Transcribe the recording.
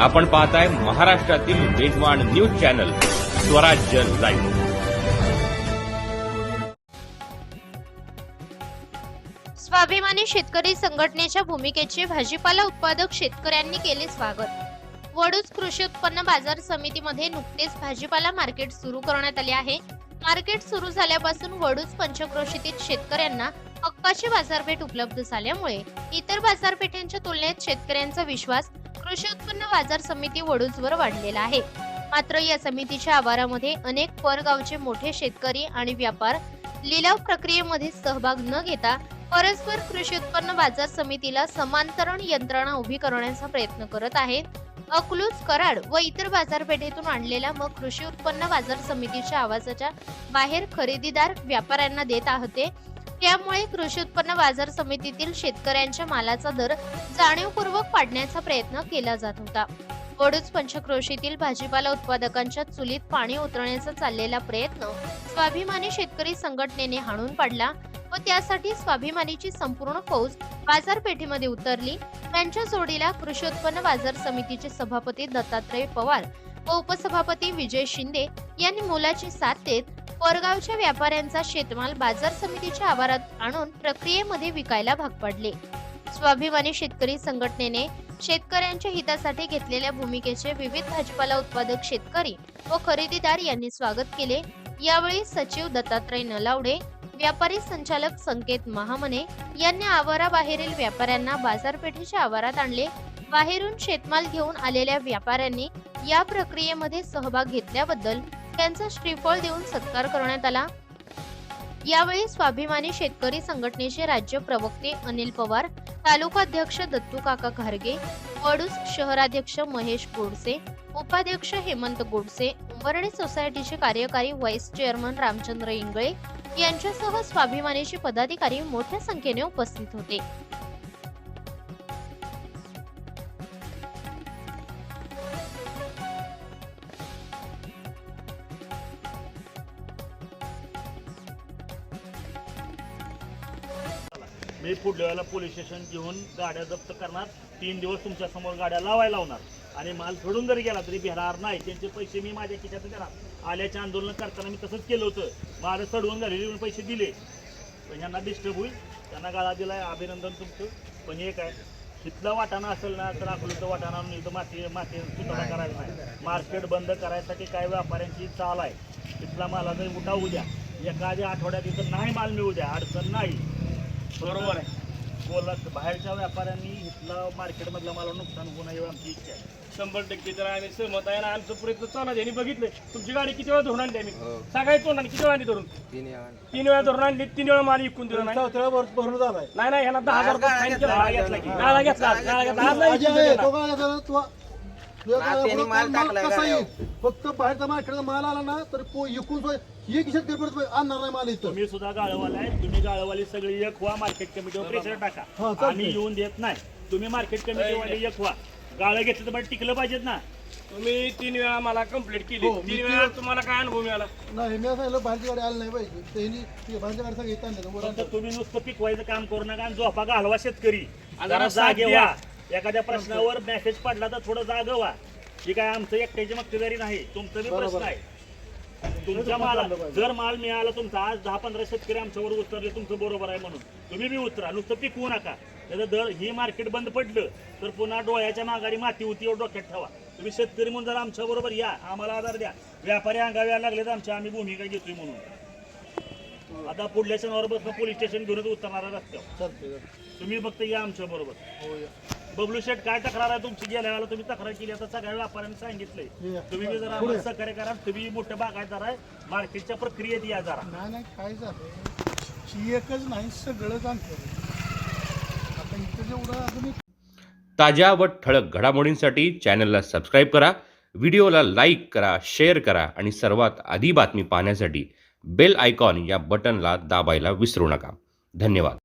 आपण पाहताय महाराष्ट्रातील वेगवान न्यूज चॅनल स्वराज्य लाईव्ह. स्वाभिमानी शेतकरी संघटनेच्या भूमिकेचे भाजीपाला उत्पादक शेतकऱ्यांनी केले स्वागत. वडूज कृषी उत्पन्न बाजार समितीमध्ये नुकतेच भाजीपाला मार्केट सुरू करण्यात आले आहे. मार्केट सुरू झाल्यापासून वडूज पंचक्रोशीतील शेतकऱ्यांना हक्काची बाजारपेठ उपलब्ध झाल्यामुळे इतर बाजारपेठांच्या तुलनेत शेतकऱ्यांचा विश्वास कृषी उत्पन्न बाजार समिती वडूजवर वाढलेला आहे. मात्र या समितीच्या आवारामध्ये अनेक परगावचे मोठे शेतकरी आणि व्यापार लिलाव प्रक्रियेमध्ये सहभाग न घेता परस्पर कृषी उत्पन्न बाजार समितीला समांतरण यंत्रणा उभी करण्याचा प्रयत्न करत आहेत. अकलूज कराड व इतर बाजारपेठेतून आणलेला मग कृषी उत्पन्न बाजार समितीच्या आवाजाच्या बाहेर खरेदीदार व्यापाऱ्यांना देत होते त्यामुळे कृषी उत्पन्न बाजार समितीतील शेतकऱ्यांच्या मालाचा दर जाणीवपूर्वक पाडण्याचा प्रयत्न केला जात होता. वडूज पंचक्रोशीतील भाजीपाला उत्पादकांच्या चुलीत पाणी उतरण्याचा चाललेला प्रयत्न स्वाभिमानी शेतकरी संघटनेने हाणून पाडला व त्यासाठी स्वाभिमानीची संपूर्ण फौज बाजारपेठेमध्ये उतरली. त्यांच्या जोडीला कृषी उत्पन्न बाजार समितीचे सभापती दत्तात्रय पवार व उपसभापती विजय शिंदे यांनी मोलाची साथ देत परगावच्या व्यापाऱ्यांचा शेतमाल बाजार समितीच्या आवारात आणून प्रक्रियेमध्ये विकायला भाग पाडले. स्वाभिमानी शेतकरी संघटनेने शेतकऱ्यांच्या हितासाठी घेतलेल्या भूमिकेचे विविध भाजीपाला उत्पादक शेतकरी व खरेदीदार यांनी स्वागत केले. यावेळी सचिव दत्तात्रय नलावडे व्यापारी संचालक संकेत महामने यांनी आवाराबाहेरील व्यापाऱ्यांना बाजारपेठेच्या आवारात आणले. बाहेरून शेतमाल घेऊन आलेल्या व्यापाऱ्यांनी या प्रक्रियेमध्ये सहभाग घेतल्याबद्दल त्यांचा श्रीफळ देऊन सत्कार करण्यात आला. यावेळी स्वाभिमानी शेतकरी संघटनेचे राज्य प्रवक्ते अनिल पवार तालुकाध्यक्ष दत्तू काका घारगे वडूस शहराध्यक्ष महेश गोडसे उपाध्यक्ष हेमंत गोडसे उंबरडे सोसायटीचे कार्यकारी व्हाईस चेअरमन रामचंद्र इंगळे यांच्यासह स्वाभिमानीचे पदाधिकारी मोठ्या संख्येने उपस्थित होते. मी पुढल्या वेळेला पोलीस स्टेशन घेऊन गाड्या जप्त करणार. तीन दिवस तुमच्यासमोर गाड्या लावायला लावणार. आणि माल सोडून जरी गेला तरी भेटणार नाही. त्यांचे पैसे मी माझ्या खिशात देणार. आल्याचे आंदोलन करताना मी तसंच केलं होतं. माझं चढवून झालेले पैसे दिले. पण ह्यांना डिस्टर्ब होईल. त्यांना गाळा दिलाय. अभिनंदन तुमचं. पण एक आहे तिथला वाटाणा असेल ना तर अकोल्याचं वाटाणा आणून इथं माती माती सुद्धा करायला नाही. मार्केट बंद करायसाठी काय व्यापाऱ्यांची चाल आहे? तिथला मालाचा उठाव उद्या. एखाद्या आठवड्यात इथं नाही माल मिळू द्या. अडचण नाही. बरोबर आहे. बोला बाहेरच्या व्यापाऱ्यांनी इथलं मार्केटमधलं मला नुकसान होऊ नये आमची इच्छा आहे. शंभर टक्के तर आम्ही सहमत आहे ना आमचं प्रयत्न चालू आहे. यांनी बघितलं तुमची गाडी किती वेळा धरून आणली आम्ही? सकाळी तोंडाने किती वेळा आणली धरून? तीन वेळा धरून आणली तीन वेळा माल विकून दिला नाही. भरून झालाय. नाही नाही ह्यांना दहा हजार रुपये फाईन केला. गाळा घेतला. की? गाळा घेतला. गाळा घेतला. येईल फक्त बाहेरचा मार्केटचा माल आला ना तर पो- इकून सोय- ही किशात आणणार नाही माल इथं. तुम्ही सुद्धा गाळवाला आहे तुम्ही गाळवाली सगळी एक व्हा मार्केट कमिटीवर प्रेशर हा, टाका. चालतंय. आम्ही येऊन देत नाही. तुम्ही मार्केट कमिटीवाले एक व्हा. गाळं घेतलं तर मला टिकलं पाहिजेत ना. तुम्ही तीन वेळा मला कंप्लीट केली. हो, मी तीन वेळा तुम्हाला काय अनुभव मिळाला? नाही मी सांगितलं बाहेरची गाडी आली नाही पाहिजे त्यांनी ती गाडी सगळी फक्त. तुम्ही नुसतं पिकवायचं काम करू नका आणि झोपा घालवा शेतकरी. जरा जरा साथ जागे द्या. व्हा एखाद्या प्रश्नावर मेसेज पडला तर थोडं जाग व्हा ही काय आमचं एकट्याची मक्तेदारी नाही तुमचं बी प्रश्न. आहे. तुमच्या माला जर माल मिळाला तुमचा आज दहा पंधरा शेतकरी आमच्यावर उतरले तुमचं बरोबर आहे म्हणून. तुम्ही बी उतरा नुसतं पिकवू नका. त्याचं दर ही मार्केट बंद पडलं तर पुन्हा डोळ्याच्या माघारी माती होती एवढं डोक्यात ठेवा. तुम्ही शेतकरी म्हणून जर आमच्या बरोबर या आम्हाला आधार द्या. व्यापारी अंगाव्या लागले तर आमच्या आम्ही भूमिका घेतोय म्हणून. आता पुढल्या शनिवार बसून पोलीस स्टेशन घेऊनच उतरणार रस्त्यावर. तुम्ही फक्त या आमच्या बरोबर. हो, या. बबलू शेठ काय तक्रार आहे तुमची? गेल्या वेळेला तुम्ही तक्रार केली आता सगळ्या व्यापाऱ्यांनी सांगितलंय. तुम्ही बी जरा. आम्हाला सहकार्य करा तुम्ही मोठे बागायतदार आहे. मार्केटच्या प्रक्रियेत या जरा. नाही नाही काय झालं ही एकच नाही सगळंच आणतं आता इथं जेवढं अजून ताज्या व ठळक घडामोडींसाठी चॅनलला सबस्क्राईब करा व्हिडिओला लाईक करा शेअर करा आणि सर्वात आधी बातमी पाहण्यासाठी बेल आयकॉन या बटनला दाबायला विसरू नका. धन्यवाद.